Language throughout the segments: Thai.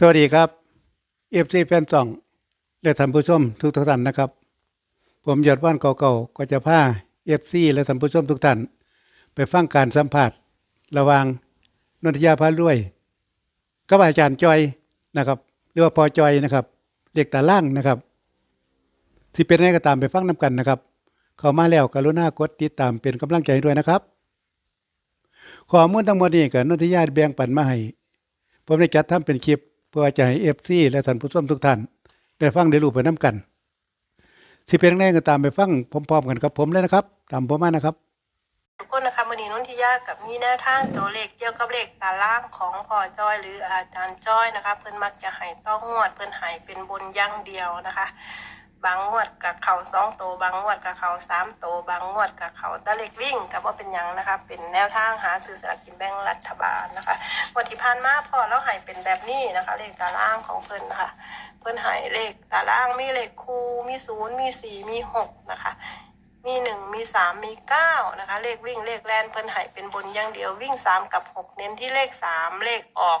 สวัสดีครับเอฟซีแฟนซอง และท่านผู้ชมทุกท่านนะครับ ผมยอดว่านเก่าๆก็จะพาเอฟซีและท่านผู้ชมทุกท่าน ไปฟังการสัมผัสระหว่างนนทยาพารวยกับอาจารย์จอยนะครับหรือว่าพอจอยนะครับ เด็กตาล่างนะครับที่เป็นอะไรก็ตามไปฟังน้กันนะครับ เข้ามาแล้วกรุณากดติดตามเป็นกำลังใจด้วยนะครับข้อมูลทั้งหมดนี้ก็นนทยาแบ่งปันมาให้ผมได้จัดทำเป็นคลิป เพื่อจะให้เอฟซีและท่านผู้ชมทุกท่าน ได้ฟังได้รู้ไปน้กัน สิเป็นยังไงก็ตามไปฟังพร้อมๆกันกับผมเลยนะครับ ตามผมมานะครับ ทุกคนนะคะวันนี้นุ่นทิยากับมีแนวทางตัวเลขเกี่ยวกับเลขตาล่างของพ่อจ้อยหรืออาจารย์จ้อยนะคะ เพิ่นมักจะให้ต้องงวดเพิ่นให้เป็นบนอย่างเดียวนะคะ บางงวดกับเขาสองโตวบางงวดกับเขาสามโตวบางงวดกับเขาตะเล็กวิ่งกับว่าเป็นหยังนะคะ เป็นแนวทางหาซื้อสลากกินแบ่งรัฐบาลนะคะงวันที่ผ่านมาพอแล้วให้เป็นแบบนี้นะคะ เลขตารางของเพิ่นนะคะ เพิ่นให้เลขตารางมีเลขคู่มีศูนย์มีสี่มีหกนะคะ มีหนึ่งมีสามมีเก้านะคะ เลขวิ่งเลขแลนเพิ่นให้เป็นบนอย่างเดียววิ่งสามกับหกเน้นที่เลขสามเลขออก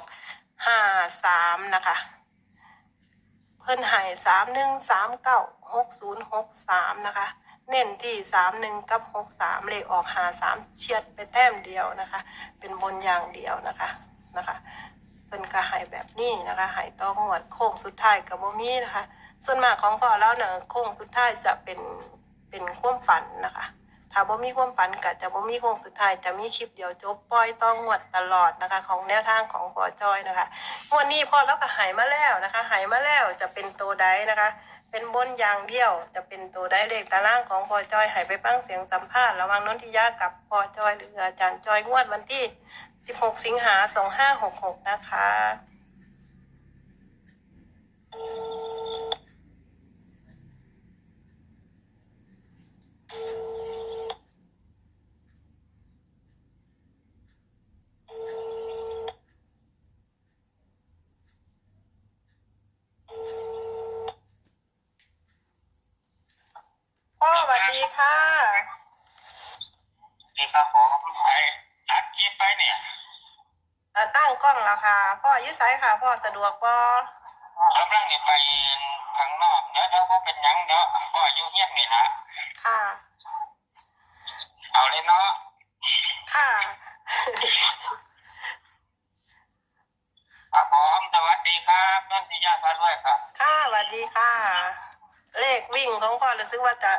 ห้าสามนะคะ พิ่นให้สามหนึ่งสามเก้าหกศูนย์หกสามนะคะ เน้นที่สามหนึ่งกับหกสามเลขออกหาสามเฉียดไปแต้มเดียวนะคะ เป็นบนอย่างเดียวนะคะนะคะเพิ่นก็ให้แบบนี้นะคะให้ต้องหวดโค้งสุดท้ายกับบ่มีนะคะ ส่วนมากของพ่อแล้วเนี่ยโค้งสุดท้ายจะเป็นเป็นความฝันนะคะ ถ้าบ่มีความฝันก็จะบ่มีโค้งสุดท้ายจะมีคลิปเดียวจบปล่อยต้องหวดตลอดนะคะ ของแนวทางของพอจอยนะคะงวันนี้พอแล้วก็หายมาแล้วนะคะหายมาแล้วจะเป็นตัวใดนะคะ เป็นบนอย่างเดียว จะเป็นตัวได้เลขตารางของพอจอยหายไปฟังเสียงสัมภาษณ์ระหว่างนนทิยากับพอจอยหรืออาจารย์จอยงวดวันที่ 16 สิงหา2566 นะคะ พ่อสวัสดีค่ะ นี่ครับผมไอ้อัดคลิปไปเนี่ย เอ่อตั้ง กล้องแล้วค่ะ พ่ออยุไซค่ะ พ่อสะดวกบ่กำลังนี่ไปข้างนอกเดี๋ยวเดี๋ยวพอเป็นหยังเดี๋ยวพ่ออยู่เงียบนี่ละค่ะ เอาเลยเนาะค่ะ ครับผมสวัสดีครับนั่นที่ญาติพัดด้วยครับค่ะสวัสดีค่ะ เลขวิ่งของพ่อรู้สึกว่าจะ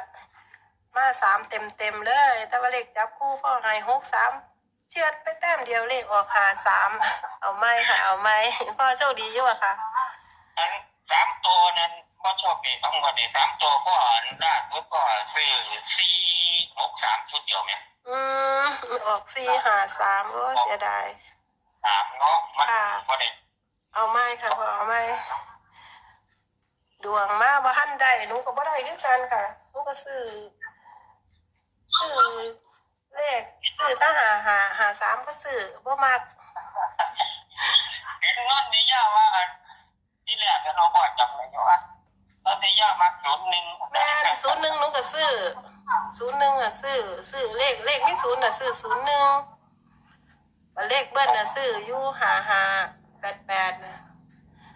มาสามเต็มเต็มๆเลย แต่ว่าเลขจับคู่พ่อให้หกสาม เชือดไปแต้มเดียวเลขออกหาสามเอาไหมค่ะ เอาไหมพ่อโชคดีอยู่อะค่ะอันสามตัวนั้นก็โชคดีต้องกันดีสามตัวก็ได้ปุ๊บก็ซื้อสี่หกสามชุดเดียวเนี่ยอืมออกสี่หาสามโอ้เสียดายสามเนาะมันค่ะก็ได้เอาไหมค่ะพ่อเอาไหมดวงมาบ่ทันได้หนูก็บ่ได้คือกันค่ะหนูก็ซื้อซื้อเลขซื้อตั้งหาหาหา สามก็ซื้อบ่มักเห็นนั่นนี่ย่าว่าอันที่แรกเราบอกจำเลยว่านั่นที่ย่ามาศูนย์หนึ่งแม่นศูนย์หนึ่งหนูก็ซื้อศูนย์หนึ่งอะซื้อซื้อเลขเลขมีศูนย์อะซื้อศูนย์หนึ่งเลขเบิ้ลอะซื้ออยู่หาหาแปดแปดนะ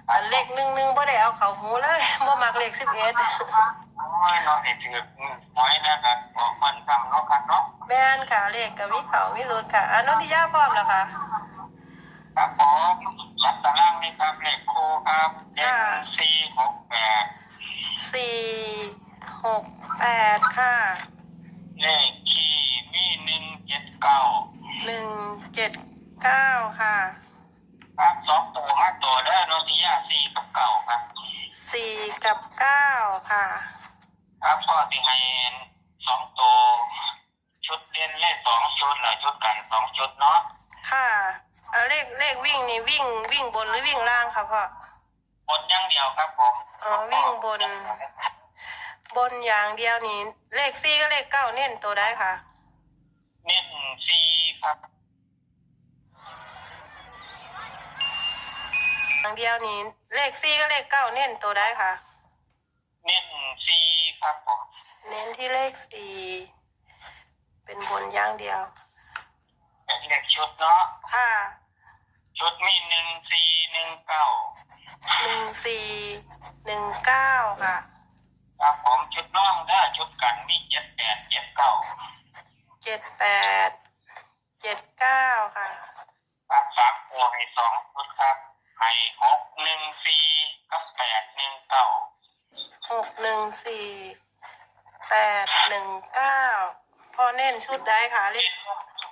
อันเลขหนึ่งหนึ่งบ่ได้เอาเข้าหูเลยบ่มักเลขสิบเอ็ดโอ้ ยเราเห็นถือหวยนะครับบอกมันทำเนาะครับเนาะแม่นค่ะเลขกับวิเขาวิรุธค่ะอันนนทิยาพร้อมแล้วค่ะ ครับผมรัดตารางนี่ครับเลขโคครับเจ็ดสี่หกแปดสี่หกแปดค่ะเลขคีมีหนึ่งเจ็ดเก้าหนึ่งเจ็ดเก้าค่ะครับสองตัวห้าตัวได้โนติยาสี่กับเก้าครับ สี่กับเก้าค่ะ ครับพ่อที่ให้สองตัวชุดเล่นเลขสองชุดหลายชุดกันสองชุดเนาะ ค่ะเอาเล ขเลขวิ่งนี่วิ่งวิ่งบนหรือวิ่งล่างค่ะพ่อบนอย่างเดียวครับผมอ๋อวิ่งบน บนอย่างเดียวนี่เลขสี่ก็เลขเก้าเน้นตัวได้ค่ะ เน้นสี่ครับอย่างเดียวนี่เลขสี่ก็เลขเก้าเน้นตัวได้ค่ะ เน้นสี่ครับผมเน้นที่เลขสี่เป็นบนอย่างเดียวเป็นเลขชุดเนาะค่ะ เก้าค่ะ ครับผมชุดร่องได้ชุดกันมีเจ็ดแปดเจ็ดเก้าเจ็ดแปดเจ็ดเก้าค่ะ ครับสามตัวให้สองชุดครับให้หกหนึ่งสี่กับแปดหนึ่งเก้าหกหนึ่งสี่แปดหนึ่งเก้าพอเน้นชุดได้ค่ะ เลข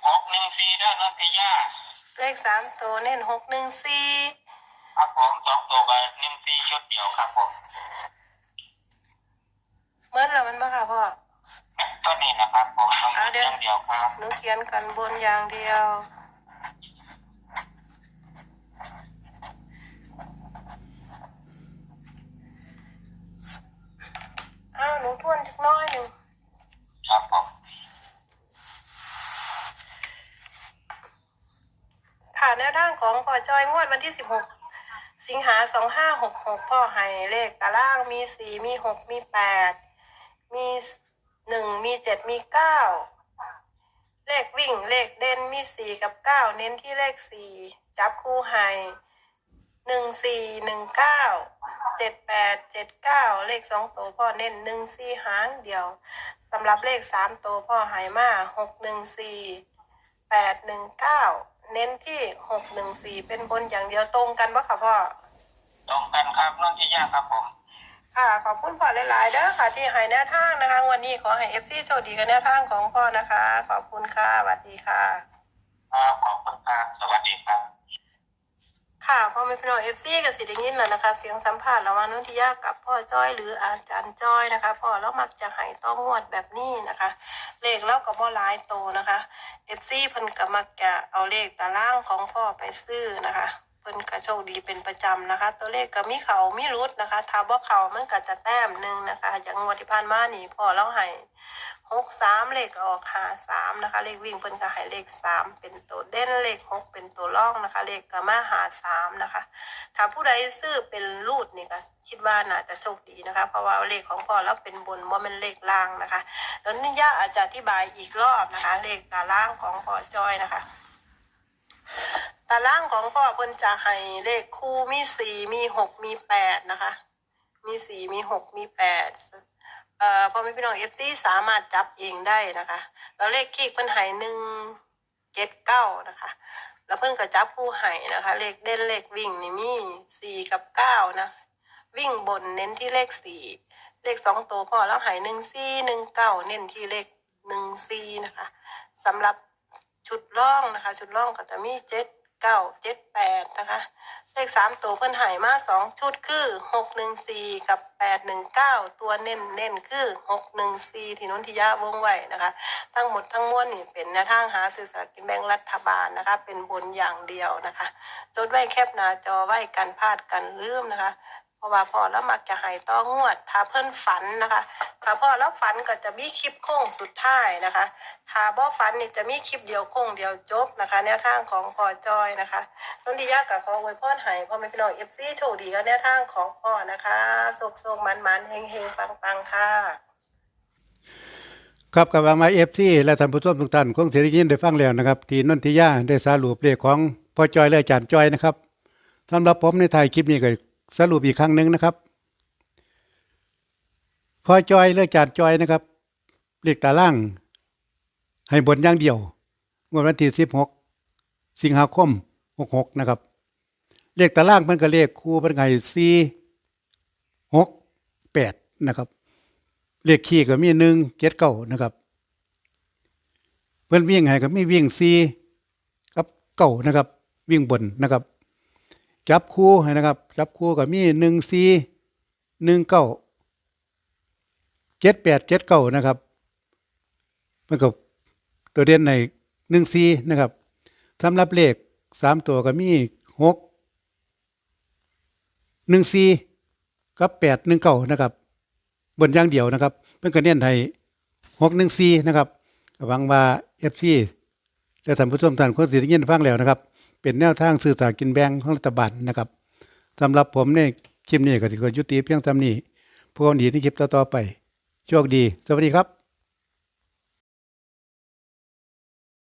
หกหนึ่งสี่ได้นันทยาเลขสามตัวเน้นหกหนึ่งสี่ครับผมสองตัวกับหนึ่งสี่ชุดเดี ยวครับผมเมื่อแล้วมันมาค่ะพ่อตัวนี้นะครับผมต้องอ่าเดี๋ยวอย่างเดียวครับหนูเขียนกันบนอย่างเดียว อ้าวหนูทวนจักหน้อยหนึ่งครับผมค่ะแนวทางของพ่อจอยงวดวันที่สิบหก สิงหาสองห้าหกหกพ่อให้เลขตารางมีสี่มีหกมีแปดมีหนึ่งมีเจ็ดมีเก้าเลขวิ่งเลขเด่นมีสี่กับเก้าเน้นที่เลขสี่จับคู่ให้หนึ่งสี่หนึ่งเก้าเจ็ดแปดเจ็ดเก้าเลขสองตัวพ่อเน้นหนึ่งสี่หางเดียวสำหรับเลขสามตัวพ่อหายมาหกหนึ่งสี่แปดหนึ่งเก้า เน้นที่หกหนึ่งสี่เป็นบนอย่างเดียวตรงกันปะคะพ่อ ตรงกันครับนันทยาครับผม ค่ะ ขอบคุณพ่อหลายๆเด้อค่ะ ที่ให้แนวทางนะคะ วันนี้ขอให้เอฟซีโชคดีกับแนวทางของพ่อนะคะ ขอบคุณค่ะสวัสดีค่ะ ครับขอบคุณครับสวัสดีครับ ค่ะพ่อแม่พี่น้องเอฟซีกับสิได้ยินแล้วนะคะ เสียงสัมภาษณ์ระหว่างนุ่นทิยากับพ่อจ้อยหรืออาจารย์จ้อยนะคะพ่อแล้วมักจะให้ต้องงวดแบบนี้นะคะ เลขแล้วก็บ่หลายโตนะคะเอฟซีเพิ่นก็มักจะเอาเลขตารางของพ่อไปซื้อนะคะเพิ่นก็โชคดีเป็นประจำนะคะ ตัวเลขก็มีเขามีรุดนะคะถ้าบ่เขามันก็จะแต้มหนึ่งนะคะ อย่างงวดที่ผ่านมานี่พ่อเราให้ หกสามเลขออกหาสามนะคะ เลขวิ่งเพิ่นก็ให้เลขสามเป็นตัวเด่นเลขหกเป็นตัวร่องนะคะ เลขก็มาหาสามนะคะ ถ้าผู้ใดซื้อเป็นรูดนี่ก็คิดว่าน่าจะโชคดีนะคะ เพราะว่าเลขของพ่อแล้วเป็นบนว่ามันเลขล่างนะคะแล้วนี่ย่าอาจจะอธิบายอีกรอบนะคะ เลขตารางของพ่อจอยนะคะตารางของพ่อเพิ่นจะให้เลขคู่มีสี่มีหกมีแปดนะคะ มีสี่มีหกมีแปด เอ่อพอแม่พี่น้องเอฟซีสามารถจับเองได้นะคะ แล้วเลขคีกเพิ่นหายหนึ่งเจ็ดเก้านะคะ แล้วเพิ่นก็จับผู้หายนะคะ เลขเด่นเลขวิ่งนี่มีสี่กับเก้านะ วิ่งบนเน้นที่เลขสี่เลขสองตัวพอแล้วหายหนึ่งสี่หนึ่งเก้าเน้นที่เลขหนึ่งสี่นะคะสำหรับชุดล่องนะคะ ชุดล่องก็จะมีเจ็ดเก้าเจ็ดแปดนะคะ เลขสามตัวเพิ่นหายมาสองชุดคือหกหนึ่งสี่กับแปดหนึ่งเก้าตัวเน้นเน้นคือหกหนึ่งสี่ที่นนทิยะวงไว้นะคะ ทั้งหมดทั้งมวลนี่เป็นแนวทางหาสื่อสากกินแบ่งรัฐบาลนะคะ เป็นบนอย่างเดียวนะคะ จดไว้แคบหน้าจอไว้กันพลาดกันลืมนะคะ ราะว่าพ่อแล้วมักจะหายต้องวด ถ้าเพิ่นฝันนะคะ ถ้าพ่อแล้วฝันก็จะมีคลิปโค้งสุดท้ายนะคะ ถ้าบ่ฝันนี่จะมีคลิปเดียวโค้งเดียวจบนะคะ แนวทางของพ่อจอยนะคะต้นที่ยากกับขออวยพรให้พ่อแม่พี่น้องเอฟซีโชคดีกับแนวทางของพ่อนะคะสุขสุขมันมันๆเฮงเฮงปังปังค่ะครับกับมาเอฟซีและท่านผู้ชมทุกท่านคงเสียได้ยินได้ฟังแล้วนะครับ ที่นนทิยาได้สารุปเลขของพ่อจอยและอาจารย์จอยนะครับสำหรับผมในไทายคลิปนี้ก็ สรุปอีกครั้งหนึ่งนะครับ พอจอยและอาจารย์จอยนะครับเลขตาราง ให้บนอย่างเดียววดวันที่สิบหกสิงหาคมหกหกนะครับ เลขตารางมันก็เลขคู่เป็นไงสี่หกแปดนะครับ เลขขี้ก็มีหนึ่งเจ็ดเก้านะครับ เพิ่อนวิ่งให้ก็มีวิ่งสี่กับเก้านะครับ วิ่งบนนะครับ จับคู่ให้นะครับ จับคู่ก็มีหนึ่งสี่หนึ่งเก้าเจ็ดแปดเจ็ดเก้านะครับมันก็ตัวเด่นในหนึ่งสี่นะครับสำหรับเลขสามตัวก็มีหกหนึ่งสี่กับแปดหนึ่งเก้านะครับบนอย่างเดียวนะครับเพิ่นก็เน้นให้หกหนึ่งสี่นะครับก็หวังว่าเอฟซีและท่านผู้ชมท่านคนสิได้ยินฟังแล้วนะครับ เป็นแนวทางสื่อสารกินแบ่งของรัฐบาลนะครับสำหรับผมในคลิปนี้ก็ถือว่ายุติเพียงเท่านี้พวกนี้ในคลิปต่อๆไป โชคดี สวัสดีครับ